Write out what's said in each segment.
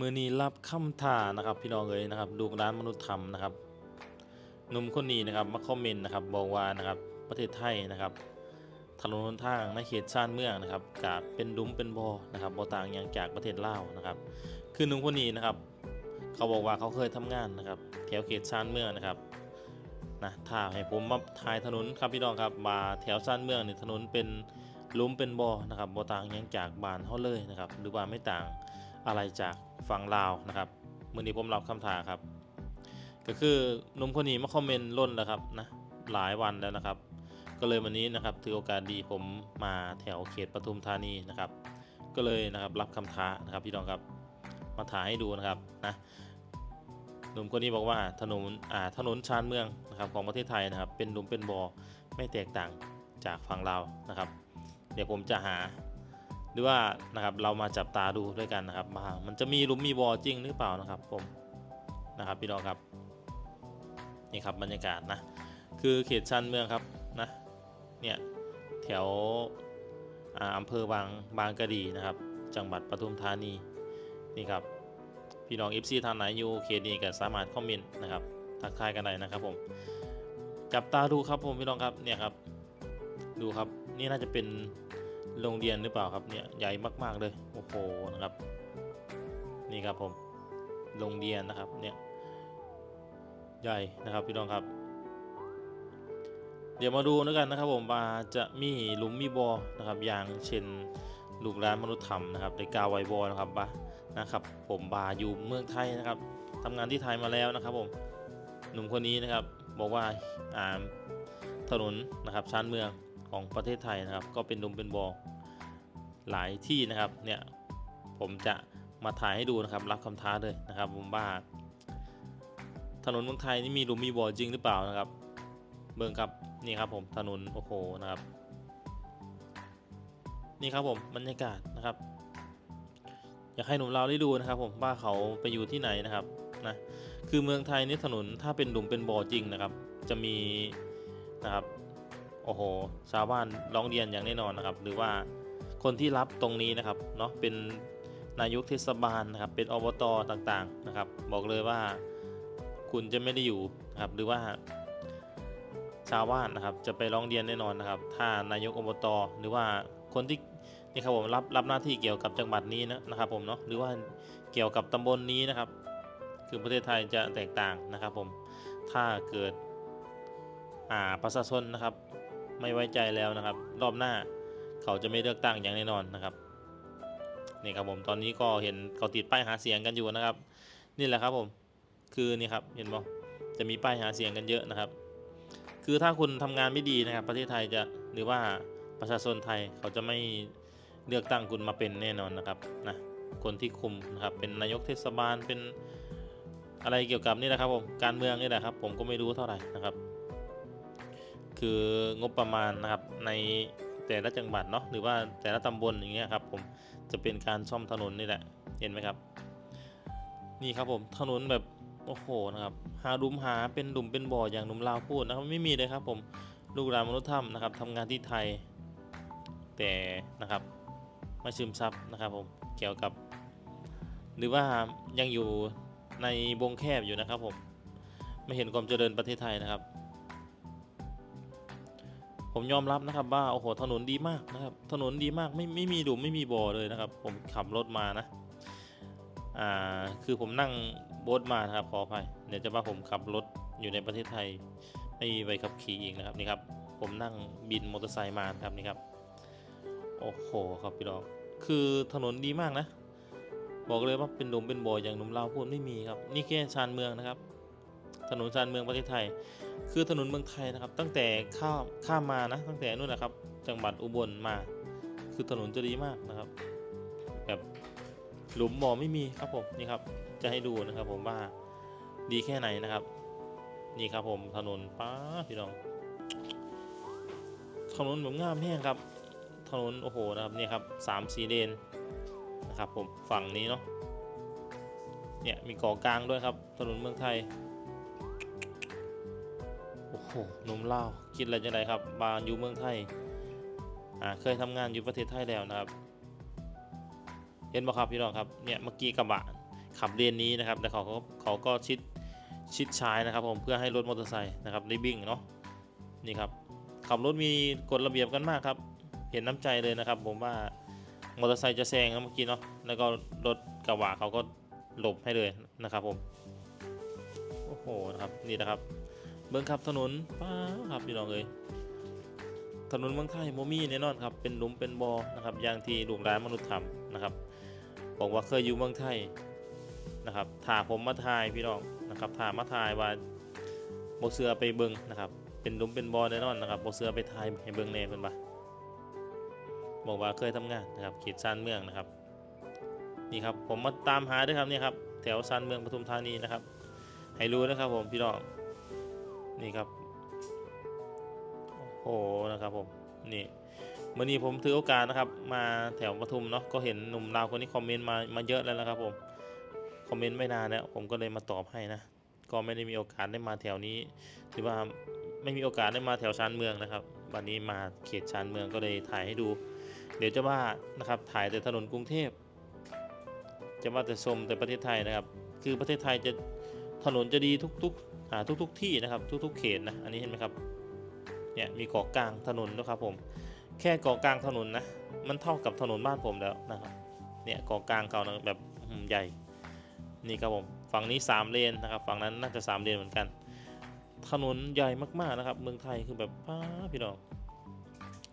มือนี้รับคำท่านะครับ พี่น้องเอ๋ยนะครับลูกร้านมนุษย์ธรรมนะครับหนุ่มคนนี้นะครับมาคอมเมนต์นะครับบอกว่านะครับประเทศไทยนะครับถนนหนทางในเขตชานเมืองนะครับกาเป็นดุมเป็นบอ่อนะครับบ่ต่างอย่างจากประเทศลาวนะครับ คือหนุ่มคนนี้นะครับ เขาบอกว่าเขาเคยทำงานนะครับแถวเขตชานเมืองนะครับนะถ้าให้ผมมาถ่ายถนนครับพี่น้องครับมาแถวชานเมืองเนี่ยถนนเป็นลุมเป็นบ่อนะครับบ่ต่างอย่างจากบานเฮาเลยนะครับหรือว่าไม่ต่าง อะไรจากฝั่งลาวนะครับมือนี้ผมรับคำถามครับ ก็คือหนุ่มคนนี้มาคอมเมนต์ล้นแล้วครับนะหลายวันแล้วนะครับ ก็เลยวันนี้นะครับถือโอกาสดีผมมาแถวเขตปทุมธานีนะครับ ก็เลยนะครับรับคำท้านะครับพี่น้องครับมาถ่ายให้ดูนะครับนะหนุ่มคนนี้บอกว่าถนนอ่าถนนชานเมืองนะครับของประเทศไทยนะครับ เป็นหลุมเป็นบ่อไม่แตกต่างจากฝั่งลาวนะครับ เดี๋ยวผมจะหา หรือว่านะครับเรามาจับตาดูด้วยกันนะครับว่ามันจะมีลุมมีบอจริงหรือเปล่านะครับผมนะครับพี่น้องครับนี่ครับบรรยากาศนะคือเขตชันเมืองครับนะเนี่ยแถวอ่าอำเภอบางบางกะดีนะครับ จังหวัดปทุมธานีนี่ครับพี่น้อง FC ทางไหนอยู่เขตนี้ก็สามารถคอมเมนต์นะครับทักทายกันได้นะครับผมจับตาดูครับผมพี่น้องครับเนี่ยครับดูครับนี่น่าจะเป็น โรงเรียนหรือเปล่าครับเนี่ยใหญ่มากๆเลยโอ้โหนะครับ นี่ครับผมโรงเรียนนะครับเนี่ยใหญ่นะครับพี่น้องครับ เดี๋ยวมาดูแล้วกันนะครับผมว่าจะมีหลุมมีบอนะครับ อย่างเช่นลูกร้านมนุษย์ธรรมนะครับในกาไวบอนะครับบานะครับ ผมบาอยู่เมืองไทยนะครับทำงานที่ไทยมาแล้วนะครับผมหนุ่มคนนี้นะครับบอกว่าอ่าถนนนะครับชานเมือง ของประเทศไทยนะครับ ก็เป็นดุมเป็นบอหลายที่นะครับเนี่ยผมจะมาถ่ายให้ดูนะครับ รับคำท้าเลยนะครับผมว่าถนนเมืองไทยนี่มีหลุมมีบ่อจริงหรือเปล่านะครับ เบิ่งครับนี่ครับผมถนนโอ้โหนะครับ นี่ครับผมบรรยากาศนะครับอยากให้หนุ่มเราได้ดูนะครับ ผมว่าเขาไปอยู่ที่ไหนนะครับนะคือเมืองไทยนี่ถนนถ้าเป็นหลุมเป็นบ่อจริงนะครับ จะมีนะครับ โอ้โหชาวบ้านร้องเรียนอย่างแน่นอนนะครับ หรือว่าคนที่รับตรงนี้นะครับเนาะเป็นนายกเทศบาลนะครับ เป็นอบตต่างๆนะครับ บอกเลยว่าคุณจะไม่ได้อยู่นะครับ หรือว่าชาวบ้านนะครับจะไปร้องเรียนแน่นอนนะครับ ถ้านายกอบตหรือว่าคนที่นี่ครับผมรับรับหน้าที่เกี่ยวกับจังหวัดนี้นะนะครับ ผมเนาะหรือว่าเกี่ยวกับตำบลนนี้นะครับ คือประเทศไทยจะแตกต่างนะครับ ผมถ้าเกิดอ่าประชาชนนะครับ ไม่ไว้ใจแล้วนะครับ รอบหน้าเขาจะไม่เลือกตั้งอย่างแน่นอนนะครับนี่ครับผมตอนนี้ก็เห็นเขาติดป้ายหาเสียงกันอยู่นะครับ นี่แหละครับผมคือนี่ครับเห็นบ่จะมีป้ายหาเสียงกันเยอะนะครับ คือถ้าคุณทำงานไม่ดีนะครับ ประเทศไทยจะหรือว่าประชาชนไทยเขาจะไม่เลือกตั้งคุณมาเป็นแน่นอนนะครับนะคนที่คุมนะครับเป็นนายกเทศบาลเป็นอะไรเกี่ยวกับนี่แหละครับผมการเมืองนี่แหละครับ ผมก็ไม่รู้เท่าไหร่นะครับ คืองบประมาณนะครับในแต่ละจังหวัดเนาะหรือว่าแต่ละตำบลอย่างเงี้ยครับผมจะเป็นการซ่อมถนนนี่แหละเห็นไหมครับ นี่ครับผมถนนแบบโอ้โหนะครับหาดุมหาเป็นดุมเป็นบ่ออย่างหนุ่มลาวพูดนะครับไม่มีเลยครับผมลูกหลานมนุษย์ถ้ำนะครับทำงานที่ไทย แต่นะครับไม่ซึมซับนะครับผมเกี่ยวกับ หรือว่ายังอยู่ในวงแคบอยู่นะครับผมไม่เห็นความเจริญประเทศไทยนะครับ ผมยอมรับนะครับว่าโอ้โหถนนดีมากนะครับ ถนนดีมากไม่ไม่มีหลุมไม่มีบ่อเลยนะครับ ผมขับรถมานะอ่าคือผมนั่งโบ๊ทมานะครับขออภัยเดี๋ยวจะว่าผมขับรถอยู่ในประเทศไทยไม่มีใบขับขี่อีกนะครับนี่ครับ ผมนั่งบินมอเตอร์ไซค์มาครับนี่ครับโอ้โหครับพี่น้องคือถนนดีมากนะ บอกเลยว่าเป็นหลุมเป็นบ่ออย่างหนุ่มลาวพูดไม่มีครับ นี่แค่ชานเมืองนะครับ ถนนชานเมืองประเทศไทย คือถนนเมืองไทยนะครับ ตั้งแต่ข้ามข้ามมานะ ตั้งแต่นู่นนะครับ จังหวัดอุบลมา คือถนนจะดีมากนะครับ แบบหลุมบ่อไม่มีครับผมนี่ครับ จะให้ดูนะครับ ผมว่าดีแค่ไหนนะครับ นี่ครับผมถนนป้าพี่น้อง ถนนแบบงามแห้งครับ ถนนโอ้โหนะครับนี่ครับสามสีเลนนะครับ ผมฝั่งนี้เนาะเนี่ยมีเกาะกลางด้วยครับ ถนนเมืองไทย หนุ่มลาคิดอะไรจังไดครับบานอยู่เมืองไทยอ่าเคยทำงานอยู่ประเทศไทยแล้วนะครับ เห็นบ่ครับพี่น้องครับเนี่ยเมื่อกี้กระบะขับเลนนี้นะครับแต่เขาก็เขาก็ชิดชิดชายนะครับ ผมเพื่อให้รถมอเตอร์ไซค์นะครับได้วิ่งเนาะนี่ครับขับรถมีกฎระเบียบกันมากครับ เห็นน้ำใจเลยนะครับ ผมว่ามอเตอร์ไซค์จะแซงเมื่อกี้เนาะแล้วก็รถกระบะเขาก็หลบให้เลยนะครับผมโอ้โหนะครับนี่นะครับ บิ้งครับถนนป้าครับพี่น้องเอ้ยถนนเมืองไทยโมมี่แน่นอนครับเป็นหลุมเป็นบ่อนะครับอย่างที่ลูกหลานมนุษย์ทำนะครับ บอกว่าเคยอยู่เมืองไทยนะครับถ่าผมมาถ่ายพี่น้องนะครับถ่ามาถ่ายว่าโบเสือไปเบิ้งนะครับ เป็นหลุมเป็นบ่อแน่นอนนะครับโบเสือไปถ่ายให้เบิ้งแน่เพิ่นว่าบอกว่าเคยทำงานนะครับเขตซานเมืองนะครับ นี่ครับผมมาตามหาด้วยครับนี่ครับแถวซานเมืองปทุมธานีนะครับให้รู้นะครับผมพี่น้อง นี่ครับ โอ้โหนะครับผม นี่วันนี้ผมถือโอกาสนะครับ มาแถวปทุมเนาะก็เห็นหนุ่มลาวคนนี้คอมเมนต์มามาเยอะแล้วนะครับผมคอมเมนต์ไม่นานแล้วผมก็เลยมาตอบให้นะก็ไม่ได้มีโอกาสได้มาแถวนี้หรือว่าไม่มีโอกาสได้มาแถวชานเมืองนะครับ วันนี้มาเขตชานเมืองก็เลยถ่ายให้ดู เดี๋ยวจะว่านะครับถ่ายแต่ถนนกรุงเทพ จะว่าแต่ชมแต่ประเทศไทยนะครับ คือประเทศไทยจะถนนจะดีทุกๆ ทุกๆที่นะครับทุกๆเขตนะอันนี้เห็นไหมครับเนี่ยมีเกาะกลางถนนนะครับผมแค่เกาะกลางถนนนะมันเท่ากับถนนบ้านผมแล้วนะครับเนี่ยเกาะกลางเก่านะแบบใหญ่นี่ครับผมฝั่งนี้ 3 เลนนะครับฝั่งนั้นน่าจะ 3 เลนเหมือนกัน ถนนใหญ่มากๆนะครับ เมืองไทยคือแบบป้าพี่น้อง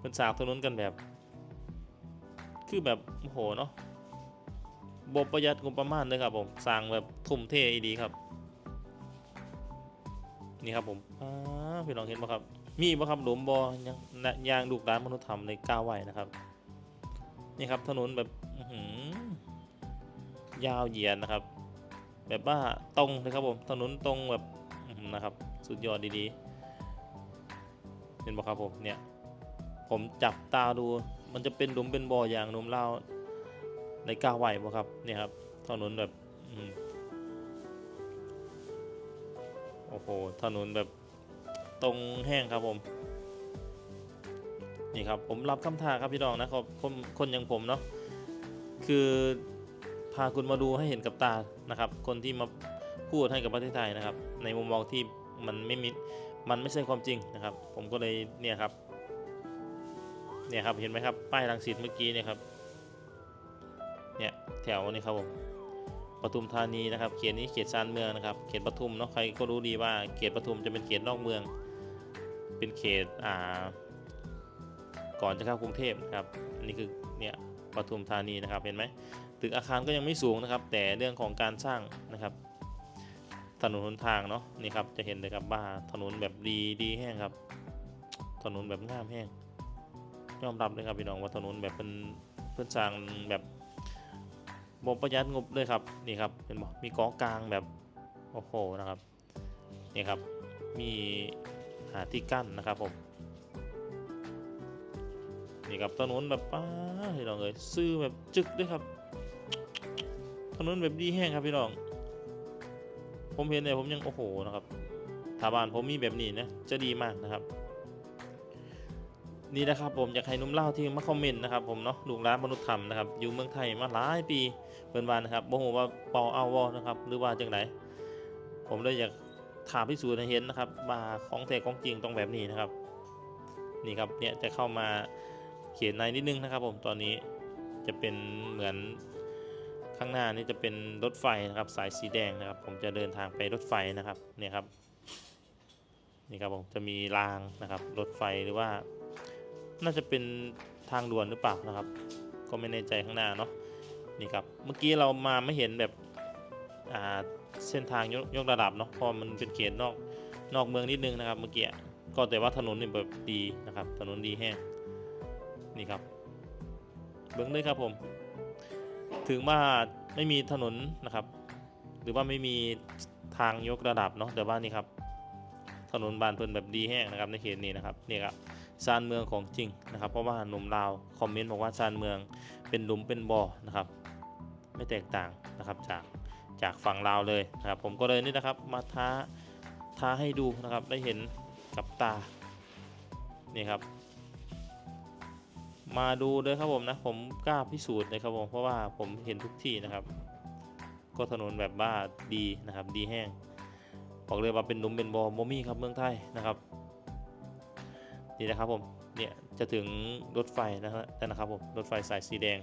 เป็นสากถนนกันแบบ คือแบบโอ้โหเนาะบบประหยัดงบประมาณเลยครับผมสร้างแบบทุ่มเทอีดีครับ นี่ครับผมอ้าพี่น้องเห็นไหมครับ มีบ่ครับหลุมบอยังยางลูกร้านมนุษย์ธรรมในก้าวไหวนะครับ นี่ครับถนนแบบหือยาวเหยียดนะครับ แบบว่าตรงเลยครับผมถนนตรงแบบนะครับสุดยอดดีๆ เห็นบ่ครับผมเนี่ยผมจับตาดูมันจะเป็นหลุมเป็นบ่ออย่างหนุ่มเล่าในก้าวไหวบ่ครับเนี่ยครับถนนแบบ โอ้โห ถนนแบบตรงแห้งครับผม นี่ครับผมรับคำท้าครับพี่น้องนะครับคนคนอย่างผมเนาะคือพาคุณมาดูให้เห็นกับตานะครับ คนที่มาพูดให้กับประเทศไทยนะครับ ในมุมมองที่มันไม่มีมันไม่ใช่ความจริงนะครับ ผมก็เลยเนี่ยครับ เนี่ยครับเห็นไหมครับป้ายรังสิตเมื่อกี้เนี่ยครับ เนี่ยแถวนี้ครับผม ปทุมธานีนะครับ เขตนี้เขตชานเมืองนะครับ เขตปทุมเนาะใครก็รู้ดีว่าเขตปทุมจะเป็นเขตนอกเมือง เป็นเขตอ่า ก่อนจะเข้ากรุงเทพนะครับอันนี้คือเนี่ยปทุมธานีนะครับเห็นไหมตึกอาคารก็ยังไม่สูงนะครับ แต่เรื่องของการสร้างนะครับถนนหนทางเนาะนี่ครับจะเห็นเลยครับว่าถนนแบบดีดีแห้งครับ ถนนแบบงามแห้งยอมรับเลยครับพี่น้องว่าถนนแบบเป็นเพื่อนสร้างแบบ บประหยัดงบเลยครับนี่ครับเห็นบอกมีกาะกลางแบบโอ้โหนะครับนี่ครับมีหาที่กั้นนะครับผมนี่ครับถนนแบบป้าพี่น้องเอ้ยซื้อแบบจึกด้วยครับถนนแบบดีแห้งครับพี่น้อง ผมเห็นเนี่ยผมยังโอ้โหนะครับถ้าบ้านผมมีแบบนี้นะจะดีมากนะครับ นี่นะครับผมอยากให้นุ่มเล่าที่มาคอมเมนต์นะครับผมเนาะลูกร้านมนุษย์ธรรมนะครับอยู่เมืองไทยมาหลายปีเปินบานนะครับบ่ฮู้ว่าเปาเอาวอนะครับหรือว่าจังไดผมเลยอยากถามพิสูจน์ให้เห็นนะครับว่าของแท้ของจริงต้องแบบนี้นะครับ นี่ครับเนี่ยจะเข้ามาเขียนในนิดนึงนะครับ ผมตอนนี้จะเป็นเหมือนข้างหน้านี่จะเป็นรถไฟนะครับ สายสีแดงนะครับ ผมจะเดินทางไปรถไฟนะครับเนี่ยครับนี่ครับผมจะมีรางนะครับรถไฟหรือว่า น่าจะเป็นทางด่วนหรือเปล่านะครับ ก็ไม่แน่ใจข้างหน้าเนาะนี่ครับเมื่อกี้เรามาไม่เห็นแบบอ่าเส้นทางยกยกระดับเนาะเพราะมันเป็นเขตนอกนอกเมืองนิดนึงนะครับ เมื่อกี้ก็แต่ว่าถนนนี่แบบดีนะครับ ถนนดีแห้งนี่ครับ เบื้องเลยครับผม ถึงว่าไม่มีถนนนะครับ หรือว่าไม่มีทางยกระดับเนาะแต่ว่านี่ครับ ถนนบานเพิ่นแบบดีแห้งนะครับในเขตนี้นะครับนี่ครับ ซานเมืองของจริงนะครับ เพราะว่าหนุ่มลาวคอมเมนต์บอกว่าซานเมืองเป็นหลุมเป็นบ่อนะครับ ไม่แตกต่างนะครับจากจากฝั่งลาวเลยนะครับ ผมก็เลยนี่นะครับมาท้าท้าให้ดูนะครับได้เห็นกับตานี่ครับ มาดูเลยครับผมนะผมกล้าพิสูจน์เลยครับผมเพราะว่าผมเห็นทุกที่นะครับ ก็ถนนแบบบ้าดีนะครับดีแห้งบอกเลยว่าเป็นหนุ่มเป็นบอโมมี่ครับเมืองไทยนะครับ นี่นะครับผมเนี่ยจะถึงรถไฟนะฮะนะครับผมรถไฟสายสีแดง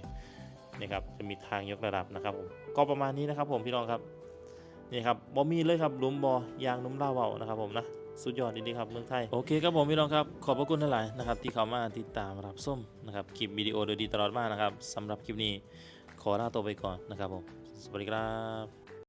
นี่ครับจะมีทางยกระดับนะครับผมก็ประมาณนี้นะครับผมพี่น้องครับนี่ครับบอมี่เลยครับหลุมบอยางนุ่มเล่าเบานะครับผมนะสุดยอดจริงๆครับเมืองไทยโอเคครับผมพี่น้องครับขอบพระคุณทั้งหลายนะครับที่เข้ามาติดตามรับส้มนะครับคลิปวิดีโอโดยดีตลอดมานะครับสำหรับคลิปนี้ขอลาตัวไปก่อนนะครับผมสวัสดีครับ